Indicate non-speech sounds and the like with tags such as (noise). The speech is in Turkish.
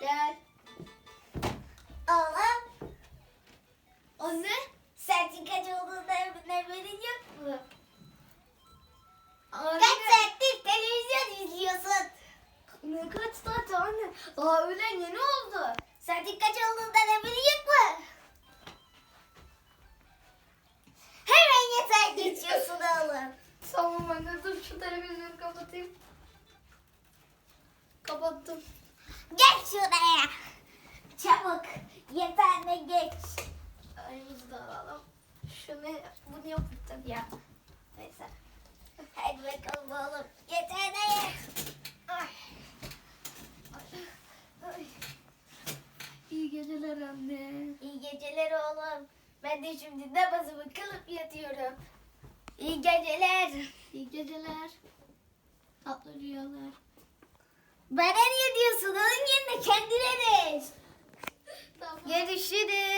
Gel. Oğlum Anne. saatin kaç olduğundan haberin yok mu? Anne. Kaç saattir televizyon izliyorsun? Ne kaç saat anne? Daha öğlen yeni oldu. Tamam anne dur şu televizyonu kapatayım. Kapattım. Geç şuraya. Çabuk yatağına geç. Ayımızı da alalım. Şunu bunu yaptım ya. Neyse. Hadi bakalım oğlum. Ay. Ay. Ay. İyi geceler anne. İyi geceler oğlum. Ben de şimdi namazımı kılıp yatıyorum. İyi geceler. İyi geceler. Tatlı rüyalar. Bana niye diyorsun? Onun yerine kendine de. (laughs) tamam. Görüşürüz.